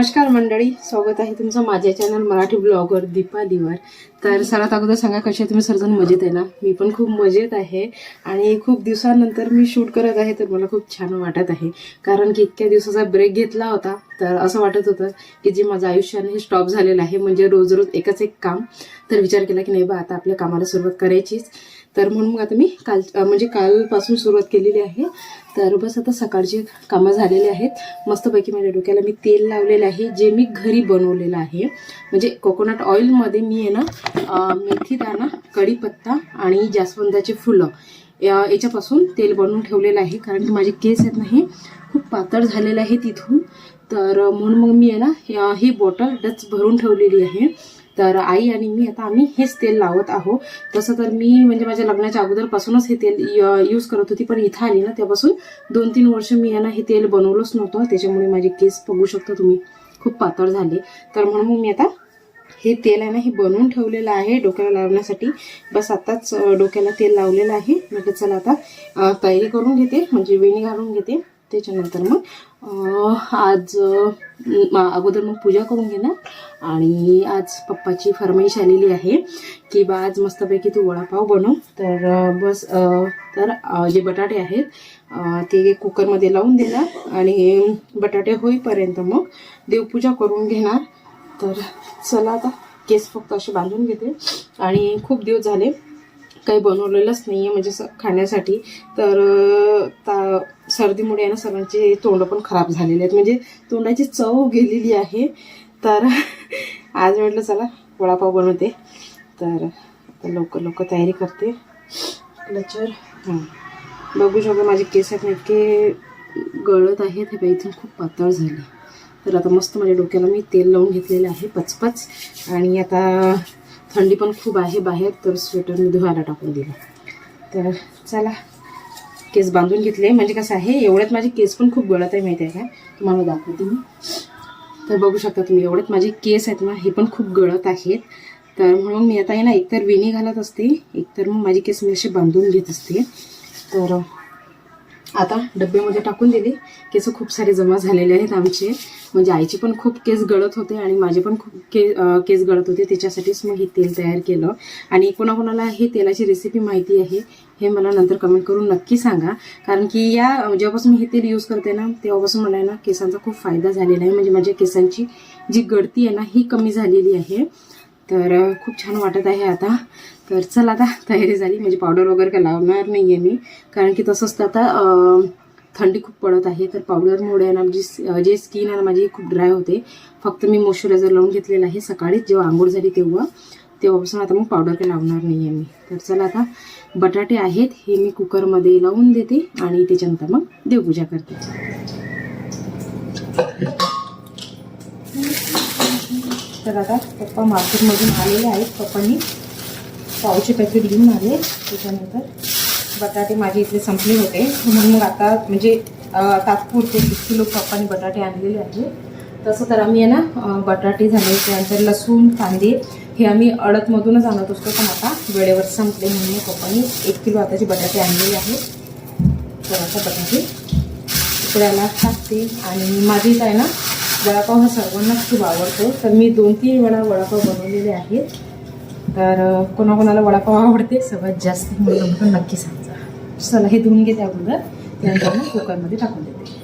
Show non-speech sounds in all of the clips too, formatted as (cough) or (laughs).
नमस्कार मंडळी स्वागत आहे तुमचं माझ्या चॅनल मराठी ब्लॉगर दीपा दिवार. तर सर्वात अगोदर सांगा कसे तुम्ही सर्वजण मजेत आहे ना? मी पण खूप मजेत आहे आणि खूप दिवसानंतर मी शूट करत आहे तर मला खूप छान वाटत आहे. कारण की इतक्या दिवसाचा ब्रेक घेतला होता तर असं वाटत होतं की जे माझं आयुष्याने हे स्टॉप झालेलं आहे म्हणजे रोज रोज एकच एक काम. तर विचार केला की नाही बा आता आपल्या कामाला सुरुवात करायचीच. तर म्हणून मग आता मी काल म्हणजे कालपासून सुरुवात केलेली आहे. तर बस आता सकाळची कामं झालेली आहेत. मस्तपैकी माझ्या डोक्याला मी तेल लावलेलं आहे जे मी घरी बनवलेलं आहे. म्हणजे कोकोनट ऑइलमध्ये मी आहे ना मेथी दाणा कढीपत्ता आणि जास्वंदाचे फुलं या- याच्यापासून तेल बनवून ठेवलेलं आहे. कारण की माझे केस आहेत ना हे खूप पातळ झालेले आहे तिथून तर म्हणून मग मी आहे ना हे ही बॉटल डच भरून ठेवलेली आहे. तर आई आणि मी आता आम्ही हेच तेल लावत आहो तसं तर मी म्हणजे माझ्या लग्नाच्या अगोदरपासूनच हे तेल यूज करत होती पण इथं आली ना त्यापासून दोन तीन वर्ष मी यांना हे तेल बनवलंच नव्हतं. त्याच्यामुळे माझे केस बघू शकता तुम्ही. खूप पातळ झाले. तर म्हणून मग मी आता हे तेल आहे ना हे बनवून ठेवलेलं आहे डोक्याला लावण्यासाठी. बस आताच डोक्याला तेल लावलेलं आहे. म्हटलं चला आता तयारी करून घेते म्हणजे वेणी घालून घेते. त्याच्यानंतर मग आज अगोदर मग पूजा करून घेणार. आणि आज पप्पाची फरमाईश आलेली आहे की बा आज मस्तपैकी तू वडापाव बनव. तर बस तर जे बटाटे आहेत ते कुकरमध्ये लावून देणार. आणि बटाटे होईपर्यंत मग देवपूजा करून घेणार. तर चला आता केस फक्त असे बांधून घेते. आणि खूप दिवस झाले काही बनवलेलंच नाही आहे म्हणजे असं खाण्यासाठी. तर ता सर्दीमुळे आहे ना सगळ्यांचे तोंड पण खराब झालेले आहेत. म्हणजे तोंडाची चव गेलेली आहे. तर (laughs) आज म्हटलं चला वडापाव बनवते. तर आता लवकर लवकर तयारी करते. लचर. हां. बघू शकतो माझे केस आहेत इतके गळत आहेत. हे बाई इथून खूप पातळ झाले. तर आता मस्त माझ्या डोक्याला मी तेल लावून घेतलेलं आहे पचपच. आणि आता थंडी पण खूप आहे बाहेर तर स्वेटर मी धुवायला टाकून दिलं. तर चला केस बांधून घेतले. म्हणजे कसं आहे एवढ्यात माझे केस पण खूप गळत आहे माहिती आहे का? तुम्हाला दाखवते मी. तर बघू शकता तुम्ही एवढ्यात माझे केस आहेत ना हे पण खूप गळत आहेत तर म्हणून मी आता आहे ना एकतर वेणी घालत असते एकतर मग माझे केस मी असे बांधून घेत असते. तर आता डब्यामध्ये टाकून दिले. केस खूप सारे जमा झालेले आहेत आमचे. म्हणजे आईचे पण खूप केस गळत होते आणि माझे पण खूप के केस गळत होते. त्याच्यासाठीच मग हे तेल तयार केलं. आणि कोणाकोणाला हे तेलाची रेसिपी माहिती आहे हे मला नंतर कमेंट करून नक्की सांगा. कारण की या जेव्हापासून मी हे तेल यूज करते ना तेव्हापासून मला आहे ना केसांचा खूप फायदा झालेला आहे. म्हणजे माझ्या केसांची जी गळती आहे ना ही कमी झालेली आहे. तर खूप छान वाटत आहे आता. तर चला आता तयारी झाली. म्हणजे पावडर वगैरे काय लावणार नाही आहे मी. कारण की तसंच तर आता थंडी खूप पडत आहे. तर पावडरमुळे आहे ना जी जे स्किन आहे ना माझी खूप ड्राय होते. फक्त मी मॉइश्चरायझर लावून घेतलेलं आहे. सकाळीच जेव्हा आंघोळ झाली तेव्हा तेव्हापासून आता मग पावडर काही लावणार नाही आहे मी. तर चला आता बटाटे आहेत हे मी कुकरमध्ये लावून देते आणि त्याच्यानंतर मग देवपूजा करते. तर आता पप्पा मार्केटमधून आलेले आहेत. पप्पांनी पावचे पॅकेट घेऊन आले त्याच्यानंतर. बटाटे माझे इथले संपले होते. म्हणून मग आता म्हणजे तात्पुरते एक किलो पप्पांनी बटाटे आणलेले आहे तसं तर आम्ही आहे ना बटाटे झाले त्यानंतर लसूण कांदे हे आम्ही अडतमधूनच आणत असतो पण आता वेळेवर संपले म्हणून मग पप्पांनी एक किलो आताचे बटाटे आणलेले आहेत. तर आता बटाटे उकडायला टाकते. आणि माझी काय आहे ना वडापाव हा सर्वांनाच खूप आवडतो. तर मी दोन तीन वेळा वडापाव बनवलेले आहेत. तर कोणाकोणाला वडापाव आवडते? सगळ्यात जास्त म्हणून पण नक्की सांगा चला हे धुवून घेते अगोदर. त्यानंतर मग कुकरमध्ये टाकून देते.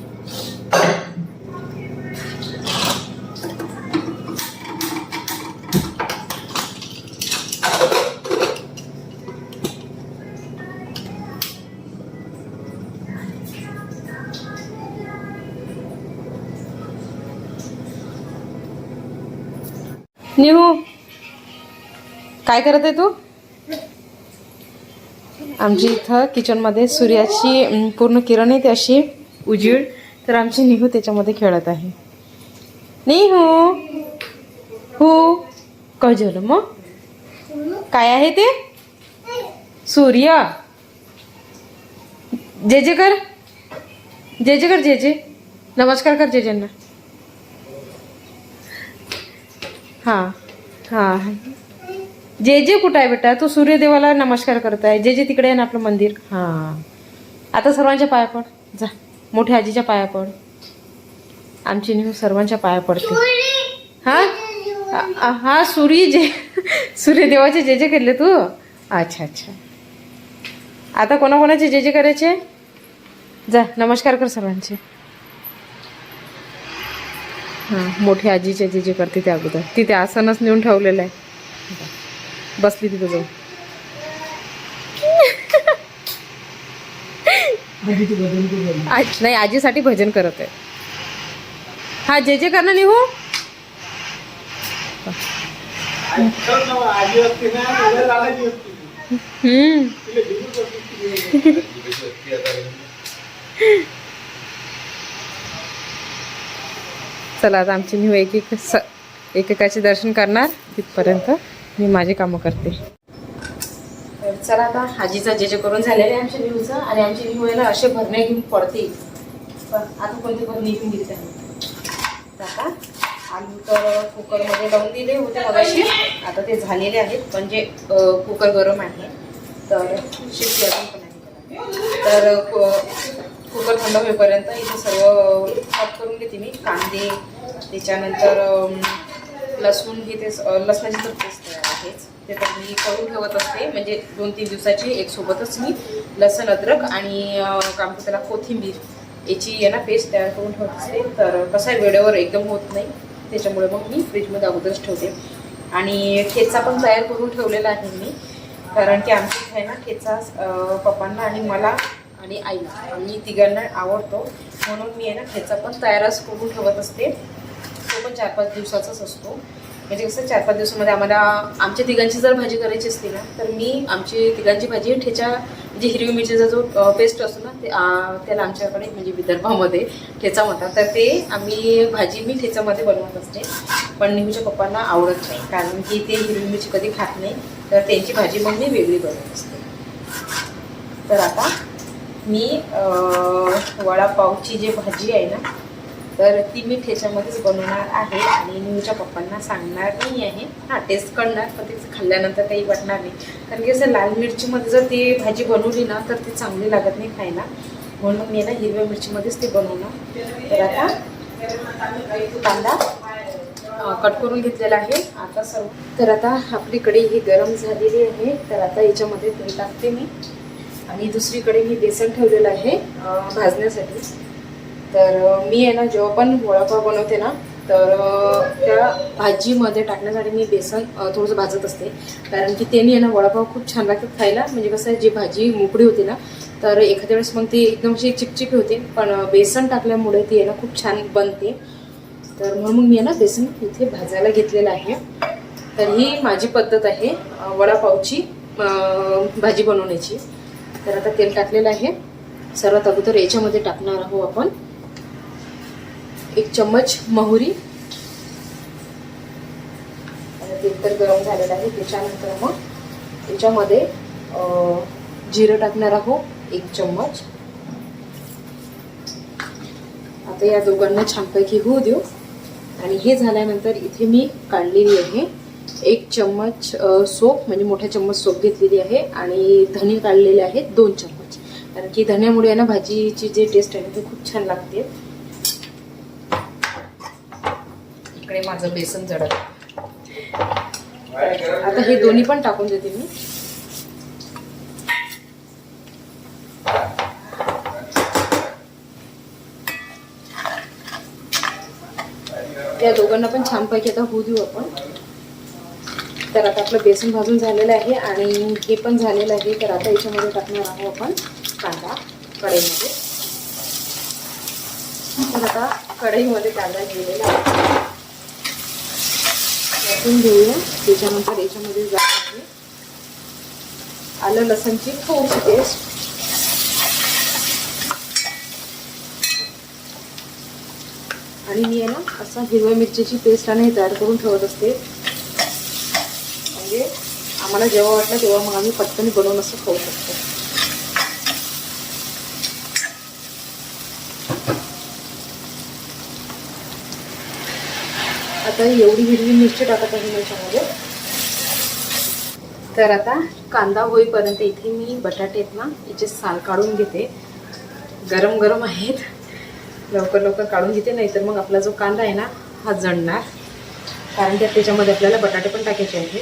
निहू काय करत आहे तू? आमची इथं किचनमध्ये सूर्याची पूर्ण किरण आहे अशी उजीड तर आमची निहू त्याच्यामध्ये खेळत आहे. निहू! हो! काय झालं मग? काय आहे ते? सूर्य! जे जे कर जे जे कर जे जे नमस्कार कर जेजेंना. हां हां. जे जे कुठं आहे बेटा तू सूर्यदेवाला नमस्कार करताय. जे जे तिकडे आहे ना आपलं मंदिर. हां. आता सर्वांच्या पाया पड. जा. मोठ्या आजीच्या पाया पड. आमची न्यू सर्वांच्या पाया पडते. हा? हा सूर्य जे सूर्यदेवाचे जे जे केले तू? अच्छा अच्छा. आता कोणाकोणाचे जे जे करायचे? जा नमस्कार कर सर्वांचे. हां मोठी आजीचे जे जे करते ते अगोदर. तिथे आसनच नेऊन ठेवलेलं आहे. बसली तिथं जाऊन. आज नाही आजीसाठी भजन करत आहे. हा जे जे करणं लिहू हो. चला आता आमची न्यू एक एक स एकेकाचे दर्शन करणार तिथपर्यंत. मी माझे कामं करते. तर चला आता हाजीचं जे जे करून झालेलं आहे आमच्या न्यूज आणि आमची न्यू यायला असे भरणे घेऊन पडते पण आता कोणते भरणे घेऊन दिली आहे आता आलू तर कुकरमध्ये लावून दिले होते मगाशी. आता ते झालेले आहेत म्हणजे जे कुकर गरम आहे तर शिट्टी अजून पण आहे. तर कु- कुकर थंड होईपर्यंत इथे सर्व कट करून घेते मी. कांदे त्याच्यानंतर लसूण हे ते लसणाची तर पेस्ट तयार आहेच. ते तर मी करून ठेवत असते. म्हणजे दोन तीन दिवसाची एक सोबतच मी लसण अद्रक आणि काम त्याला कोथिंबीर याची आहे ना पेस्ट तयार करून ठेवत असते. तर कसं आहे वेळेवर एकदम होत नाही. त्याच्यामुळे मग मी फ्रीजमध्ये अगोदरच ठेवते. आणि ठेचा पण तयार करून ठेवलेला आहे मी. कारण की आमच्या इथे आहे ना ठेचा पप्पांना आणि मला आणि आईला. आम्ही तिघांना आवडतो. म्हणून मी आहे ना ठेचा पण तयारच करून ठेवत असते. तो पण चार पाच दिवसाचाच असतो. म्हणजे कसं चार पाच दिवसामध्ये आम्हाला आमच्या तिघांची जर भाजी करायची असते ना तर मी आमची तिघांची भाजी ठेचा म्हणजे हिरवी मिरचीचा जो पेस्ट असतो ना ते त्याला आमच्याकडे म्हणजे विदर्भामध्ये ठेचा म्हणतात तर ते आम्ही भाजी मी ठेचामध्ये बनवत असते. पण नेहमीच्या पप्पांना आवडत नाही कारण की ते हिरवी मिरची कधी खात नाही. तर त्यांची भाजी मग मी वेगळी बनवत असते. तर आता मी वडापावची जी भाजी आहे ना तर ती मी ठेच्यामध्येच बनवणार आहे आणि मीच्या पप्पांना सांगणार नाही आहे. हां टेस्ट करणार पण ते खाल्ल्यानंतर काही वाटणार नाही. कारण की असं लाल मिरचीमध्ये जर ती भाजी बनवली ना तर ती चांगली लागत नाही खायला. म्हणून मग मी ना हिरव्या मिरचीमध्येच ते बनवणार. तर आता कांदा कट करून घेतलेला आहे. आता सर्व तर आता आपलीकडे ही गरम झालेली आहे. तर आता याच्यामध्ये तेल टाकते मी. आणि दुसरीकडे मी बेसन ठेवलेलं आहे भाजण्यासाठी. तर मी आहे ना जेव्हा पण वडापाव बनवते ना तर त्या भाजीमध्ये टाकण्यासाठी मी बेसन थोडंसं भाजत असते. कारण की त्यांनी आहे ना वडापाव खूप छान लागतात खायला. म्हणजे कसं आहे जी भाजी मोकळी होती ना तर एखाद्या वेळेस मग ती एकदम अशी चिकचिकी होते. पण बेसन टाकल्यामुळे ती आहे ना खूप छान बनते. तर म्हणून मग मी आहे ना बेसन इथे भाजायला घेतलेलं आहे. तर ही माझी पद्धत आहे वडापावची भाजी बनवण्याची. तर आता तेल टाकलेलं आहे. सर्वात अगोदर याच्यामध्ये टाकणार आहोत आपण. एक चम्मच मोहरी. आणि तर गरम झालेलं आहे त्याच्यानंतर मग त्याच्यामध्ये जिरं टाकणार आहोत एक चम्मच. आता या दोघांना छानपैकी होऊ देऊ. आणि हे झाल्यानंतर इथे मी काढलेली आहे एक चम्मच सोप म्हणजे मोठ्या चम्मच सोप घेतलेली आहे आणि धने काढलेले आहेत दोन चम्मच. कारण की धन्यामुळे आहे ना भाजीची जी टेस्ट आहे ना ती खूप छान लागते इकडे माझं बेसन जडत. आता हे दोन्ही पण टाकून देते मी. त्या दोघांना पण छानपैकी आता होऊ देऊ आपण. तर आता आपलं बेसन भाजून झालेलं आहे आणि हे पण झालेलं आहे. तर आता याच्यामध्ये टाकणार आहोत आपण कांदा कढईमध्ये. तर आता कढईमध्ये कांदा आहे. यातून घेऊया. त्याच्यानंतर याच्यामध्ये जात आहे आलं लसणची थोडीशी पेस्ट आणि मी आहे ना असं हिरव्या मिरचीची पेस्ट आणि तयार करून ठेवत असते. म्हणजे आम्हाला जेव्हा वाटलं तेव्हा मग आम्ही पटकन बनवून असं खाऊ शकतो. आता एवढी हिरवी मिरची टाकत आहे मी याच्यामध्ये. तर आता कांदा होईपर्यंत इथे मी बटाटे आहेत ना याचे साल काढून घेते. गरम गरम आहेत. लवकर लवकर काढून घेते नाही तर मग आपला जो कांदा आहे ना हा जणणार कारण त्यात त्याच्यामध्ये आपल्याला बटाटे पण टाकायचे आहेत.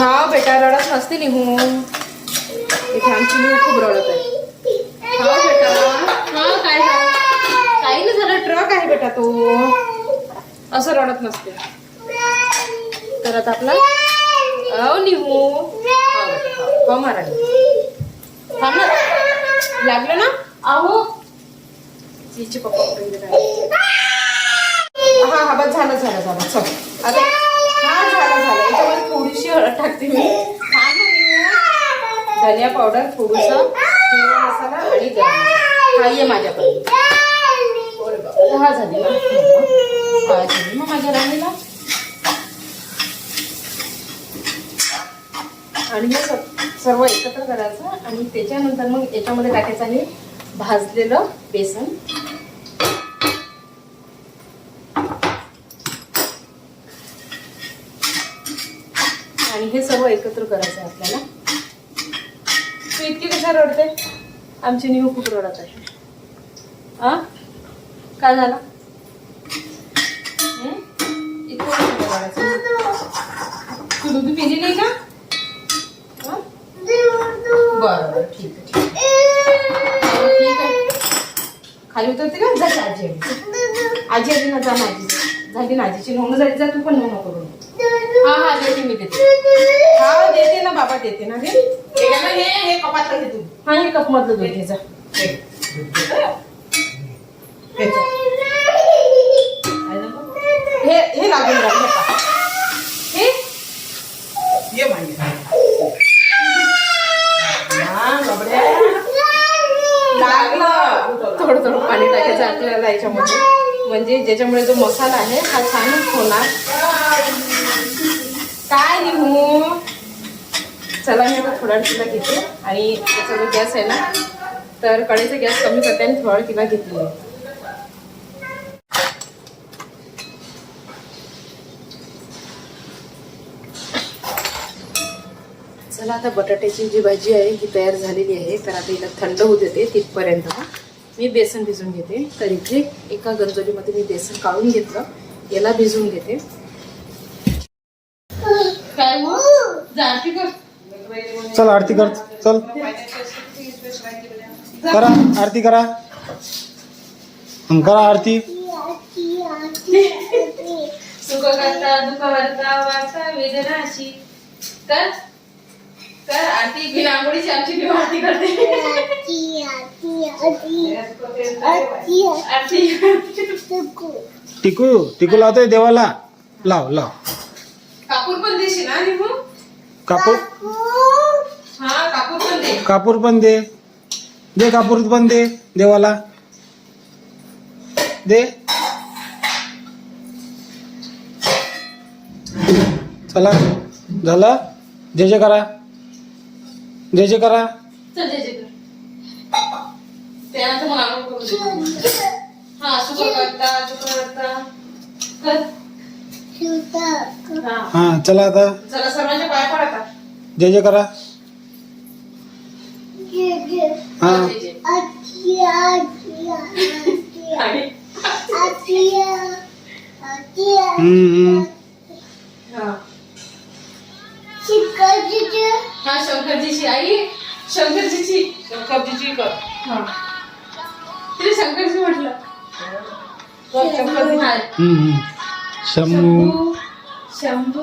हा बेटा रडत नसते निघून इथे आमची मी खूप रडत आहे हा बेटा. हा काय झालं? काही नाही झालं ट्रक आहे बेटा तो. असं रडत नसते. तर आता आपला? हो निघू हो हा. हो ना. लागलं ना? अहो. तिचे पप्पा हा हा बस झालं झालं झालं. चल. आता हा झालं झालं. याच्यामध्ये थोडीशी हळद टाकते मी. हा धनिया पावडर थोडंसं मसाला आणि गरम हा ये माझ्याकडे. दहा बापरे, झाली झाली. मग माझ्या राणीला. आणि हे सर्व एकत्र करायचं आणि त्याच्यानंतर मग याच्यामध्ये टाकायचं आहे भाजलेलं बेसन. आणि हे सर्व एकत्र करायचं आहे आपल्याला. तू इतकी कशा रडते? आमची निहू खूप रडत आहे? आ? काय झालं? तू दूध पिली नाही का? हं? बरं बरं ठीक आहे ठीक आहे. हो, खाली उतरते का? जा आजी. आजी. आली ना जा आजी. झाली ना आजीची नोंद झाली जा तू पण नोंद करून हा हा देते मी देते. हा देते ना बाबा देते ना दे. हे कपात तू. हा हे कप मधलं देते जा. हे. हे लागून का हे? ये. लागलं. थोडं थोडं पाणी टाकायचं आपल्याला याच्यामध्ये. म्हणजे ज्याच्यामुळे जो मसाला आहे हा छानच होणार. काय निघू चला मी आता थोडा किला घेते. आणि त्याचा जो गॅस आहे ना तर कढईचा गॅस कमी करते आणि थोडा किला घेतली आता बटाट्याची जी भाजी आहे ही तयार झालेली आहे. तर आता हिला थंड होऊ देते तिथपर्यंत. मी बेसन भिजून घेते. तर इथे एका गंजोलीमध्ये मी बेसन काढून घेतलं. याला भिजवून घेते. चल आरती कर. चल. करा आरती करा. करा आरती. सुख करता दुःख वार्ता वेदनाची कर कर आरती बिना आंघोळीची आमची आरती करते. टिकू टिकू लावतोय देवाला. लाव लाव. कापूर पण देशील ना निघू कापूर? हा कापूर पण दे. कापूर पण दे. दे कापूर पण दे देवाला. दे. चला. झालं? जे जे करा. जे जे करा चल जे जे कर त्यानंतर मग आंघोळ करू दे. हा करता कर हा हा चला आता चला सर्वांच्या पाय पडा का जे जे करा हा जे जे. आणि हम्म हम्म शंभू. शंभू.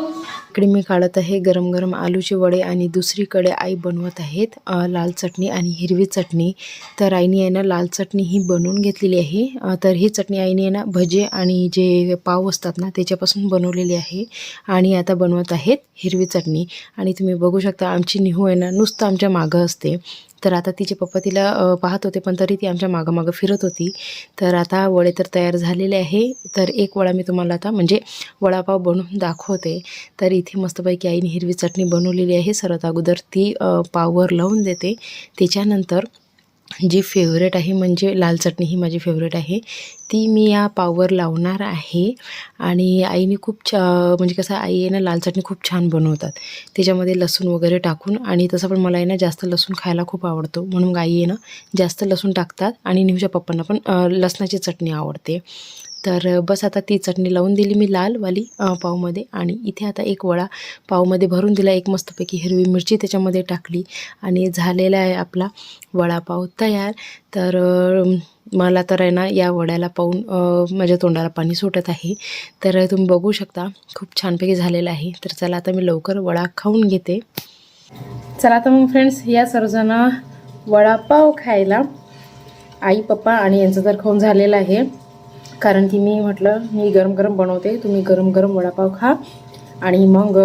इकडे मी काढत आहे गरम गरम आलूचे वडे आणि दुसरीकडे आई बनवत आहेत अ, लाल चटणी आणि हिरवी चटणी. तर आईने आहे ना लाल चटणी ही बनवून घेतलेली आहे. तर ही चटणी आईने आहे ना भजे आणि जे पाव असतात ना त्याच्यापासून बनवलेली आहे. आणि आता बनवत आहेत हिरवी चटणी. आणि तुम्ही बघू शकता आमची निहू आहे ना नुसतं आमच्या मागं असते. तर आता तिचे पप्पा तिला पाहत होते पण तरी ती आमच्या मागं मागं फिरत होती. तर आता वडे तर तयार झालेले आहे. तर एक वडा मी तुम्हाला आता म्हणजे वडापाव बनवून दाखवते. तर इथे मस्तपैकी आईने हिरवी चटणी बनवलेली आहे. सर्वात अगोदर ती पाववर लावून देते. त्याच्यानंतर जी फेवरेट आहे म्हणजे लाल चटणी ही माझी फेवरेट आहे. ती मी या पावर लावणार आहे. आणि आईने खूप छा म्हणजे कसं आई आहे ना लाल चटणी खूप छान बनवतात. त्याच्यामध्ये लसूण वगैरे टाकून आणि तसं पण मला आहे ना जास्त लसूण खायला खूप आवडतो. म्हणून आई आहे ना जास्त लसूण टाकतात आणि निहूच्या पप्पांना पण लसणाची चटणी आवडते. तर बस आता ती चटणी लावून दिली मी लालवाली पावमध्ये आणि इथे आता एक वडा पावमध्ये भरून दिला एक मस्तपैकी हिरवी मिरची त्याच्यामध्ये टाकली आणि झालेला आहे आपला वडापाव तयार. तर मला तर आहे ना या वड्याला पाहून माझ्या तोंडाला पाणी सुटत आहे. तर तुम्ही बघू शकता खूप छानपैकी झालेला आहे. तर चला आता मी लवकर वडा खाऊन घेते. चला तर मग फ्रेंड्स या सर्वजणं वडापाव खायला. आई पप्पा आणि यांचं तर खाऊन झालेलं आहे. कारण की मी म्हटलं मी गरम गरम बनवते तुम्ही गरम गरम वडापाव खा. आणि मग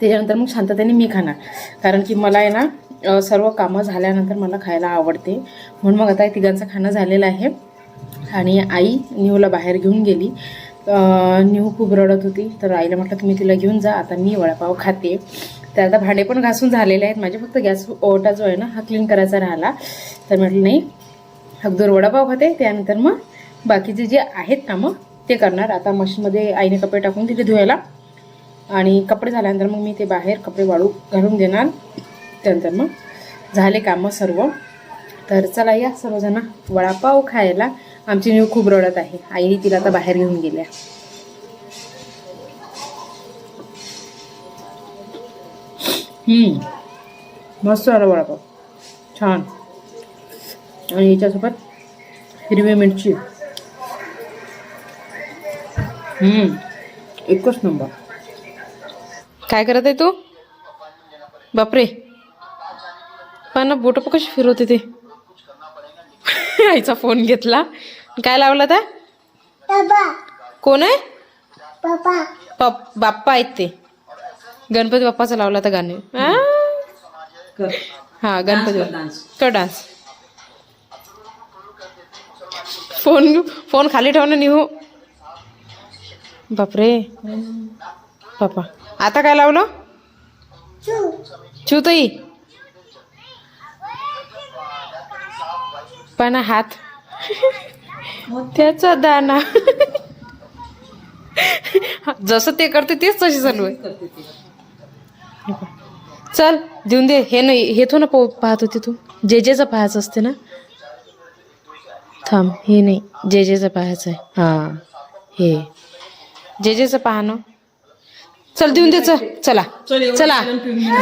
त्याच्यानंतर मग शांततेने मी खाणार. कारण की मला आहे ना सर्व कामं झाल्यानंतर मला खायला आवडते. म्हणून मग आता तिघांचं खाणं झालेलं आहे. आणि आई न्यूला बाहेर घेऊन गेली. न्यू खूप रडत होती. तर आईला म्हटलं तुम्ही तिला घेऊन जा. आता मी वडापाव खाते. तर आता भांडे पण घासून झालेले आहेत. माझे फक्त गॅस ओटा जो आहे ना हा क्लीन करायचा राहिला. तर म्हटलं नाही. अगदर वडापाव खाते. त्यानंतर मग बाकीचे जे आहेत कामं ते करणार. आता मशीनमध्ये आईने कपडे टाकून तिथे धुवायला. आणि कपडे झाल्यानंतर मग मी ते बाहेर कपडे वाळू घालून देणार. त्यानंतर मग झाले कामं सर्व. तर चला या सर्वजण वडापाव खायला. आमची न्यू खूप रडत आहे. आईने तिला आता बाहेर घेऊन गेल्या. मस्त आला वडापाव. छान. आणि याच्यासोबत हिरवी मिरची. एकच नंबर. काय करत आहे तू? बापरे. पण ना बोट कशी फिरवते ते? (laughs) आईचा फोन घेतला. काय लावला त्या कोण आहे? पप बाप्पा आहेत ते. गणपती बाप्पाचा लावला तर गाणे. हा गणपती कर बाप्पा. डान्स कर डान्स फोन फोन खाली ठेव ना निहू. बापरे. बापा आता काय लावलं? चुतई. पण हात. त्याचा दाना. जसं ते करते तेच तशी चालू आहे. चल देऊन दे. हे नाही हे तो ना पाहत होती तू. जे जेचं पाहायचं असते ना? थांब हे नाही. जे जेचं पाहायचं आहे. हां हे. जे जेचं पाहणं चल देऊन दे चल चला. चल.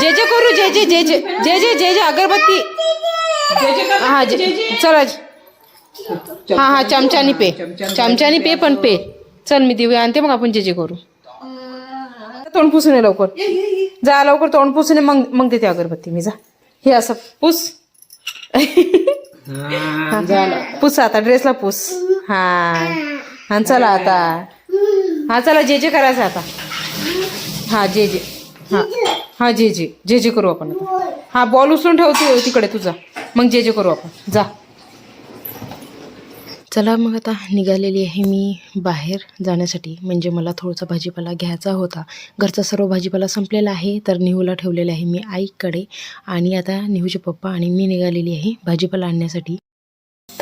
जे जे करू जे जे जे जे जे जे जे जे अगरबत्ती. हा जे चला हा हा चमच्यानी पे. चमच्यानी पे पण पे. चल मी दिवे आणते मग आपण जे जे करू. तोंड पुसून ये लवकर. जा लवकर तोंड पुसून मग मग देते अगरबत्ती. मी जा. हे असं पुस. पुस आता. ड्रेसला पुस. हा. हा चला आता. हा चला जे जे करायचं आता. हा जे जे. हा. हा जे जे. जे जे करू आपण आता. हा बॉल उचलून ठेवतो तिकडे तुझा. मग जे जे करू आपण. जा. चला मग आता निघालेली आहे मी बाहेर जाण्यासाठी. म्हणजे मला थोडासा भाजीपाला घ्यायचा होता. घरचा सर्व भाजीपाला संपलेला आहे तर निहूला ठेवलेला आहे मी आईकडे. आणि आता निहूचे पप्पा आणि मी निघालेली आहे भाजीपाला आणण्यासाठी.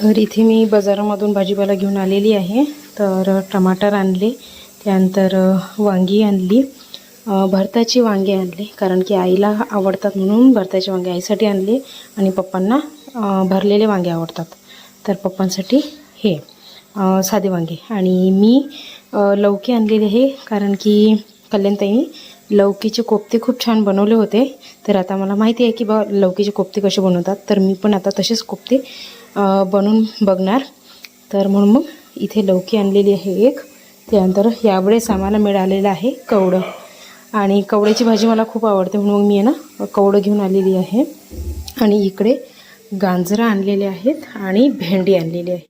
तर इथे मी बाजारामधून भाजीपाला घेऊन आलेली आहे. तर टमाटर आणले. त्यानंतर वांगी आणली. भरताची वांगे आणले कारण की आईला आवडतात म्हणून भरताची वांगे आईसाठी आणले आणि पप्पांना भरलेले वांगे आवडतात. तर पप्पांसाठी हे साधे वांगे. आणि मी लौकी आणलेली आहे कारण की कल्याणताईनी लौकीचे कोफ्ते खूप छान बनवले होते. तर आता मला माहिती आहे की बा लौकीचे कोफ्ते कसे बनवतात. तर मी पण आता तसेच कोफ्ते बनवून बघणार. तर म्हणून मग इथे लौकी आणलेली आहे एक. त्यानंतर यावेळेस आम्हाला मिळालेलं आहे कवडं. आणि कवड्याची भाजी मला खूप आवडते म्हणून मग मी आहे ना कवडं घेऊन आलेली आहे. आणि इकडे गांजरं आणलेले आहेत आणि भेंडी आणलेली आहे.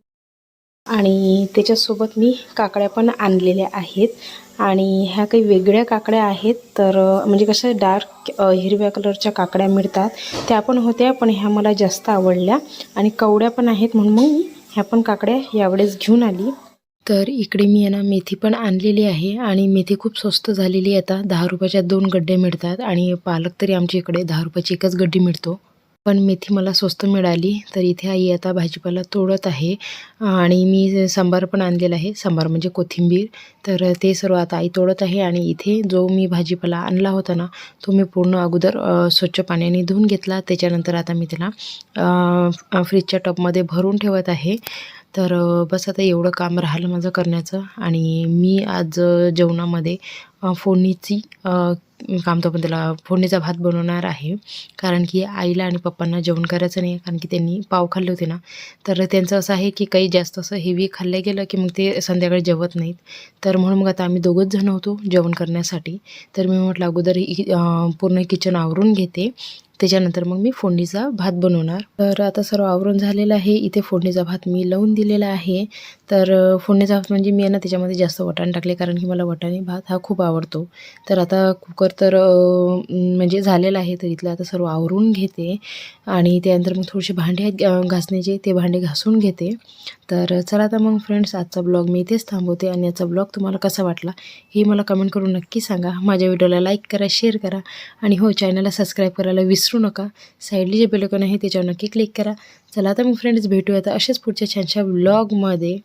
आणि त्याच्यासोबत मी काकड्या पण आणलेल्या आहेत. आणि ह्या काही वेगळ्या काकड्या आहेत तर म्हणजे कसं डार्क हिरव्या कलरच्या काकड्या मिळतात त्या पण होत्या पण ह्या मला जास्त आवडल्या. आणि कवड्या पण आहेत म्हणून मग मी ह्या पण काकड्या यावेळेस घेऊन आली. तर इकडे मी आहे ना मेथी पण आणलेली आहे आणि मेथी खूप स्वस्त झालेली आता. दहा रुपयाच्या दोन गड्डे मिळतात आणि पालक तरी आमच्या इकडे दहा रुपयाची एकच गड्डी मिळतो. पण मेथी मला स्वस्त मिळाली. तर इथे आई आता भाजीपाला तोडत आहे आणि मी सांबार पण आणलेला आहे. सांबार म्हणजे कोथिंबीर. तर ते सर्व आता आई तोडत आहे आणि इथे जो मी भाजीपाला आणला होता ना तो मी पूर्ण अगोदर स्वच्छ पाण्याने धुवून घेतला. त्याच्यानंतर आता मी त्याला फ्रीजच्या टबमध्ये भरून ठेवत आहे. तर बस आता एवढं काम राहिलं माझं करण्याचं आणि मी आज जेवणामध्ये फोडणीची काम तो पण त्याला फोडणीचा भात बनवणार आहे. कारण की आईला आणि पप्पांना जेवण करायचं नाही कारण की त्यांनी पाव खाल्ले होते ना. तर त्यांचं असं आहे की काही जास्त असं हेवी खाल्लं गेलं की मग ते संध्याकाळी जेवत नाहीत. तर म्हणून मग आता आम्ही दोघंच जण होतो जेवण करण्यासाठी. तर मी म्हटलं अगोदर इ- पूर्ण किचन आवरून घेते. त्याच्यानंतर मग मी फोडणीचा भात बनवणार. तर आता सर्व आवरून झालेलं आहे. इथे फोडणीचा भात मी लावून दिलेला आहे. तर फोडणीचा भात म्हणजे मी ना त्याच्यामध्ये जास्त वाटाणे टाकले कारण की मला वटाणे भात हा खूप आवडतो. तर आता कुकर तर म्हणजे झालेला आहे. तर इथलं आता सर्व आवरून घेते. आणि त्यानंतर मग थोडेसे भांडे आहेत घासण्याचे ते भांडे घासून घेते. तर चला आता मग फ्रेंड्स आजचा ब्लॉग मी इथेच थांबवते आणि याचा ब्लॉग तुम्हाला कसा वाटला हे मला कमेंट करून नक्की सांगा. माझ्या व्हिडिओला लाईक करा शेअर करा आणि हो चॅनलला सबस्क्राईब करायला विसरू नका. साईडली जे बेलकन आहे त्याच्यावर नक्की क्लिक करा. चला आता मग फ्रेंड्स भेटूया तर असेच पुढच्या छानशा ब्लॉगमध्ये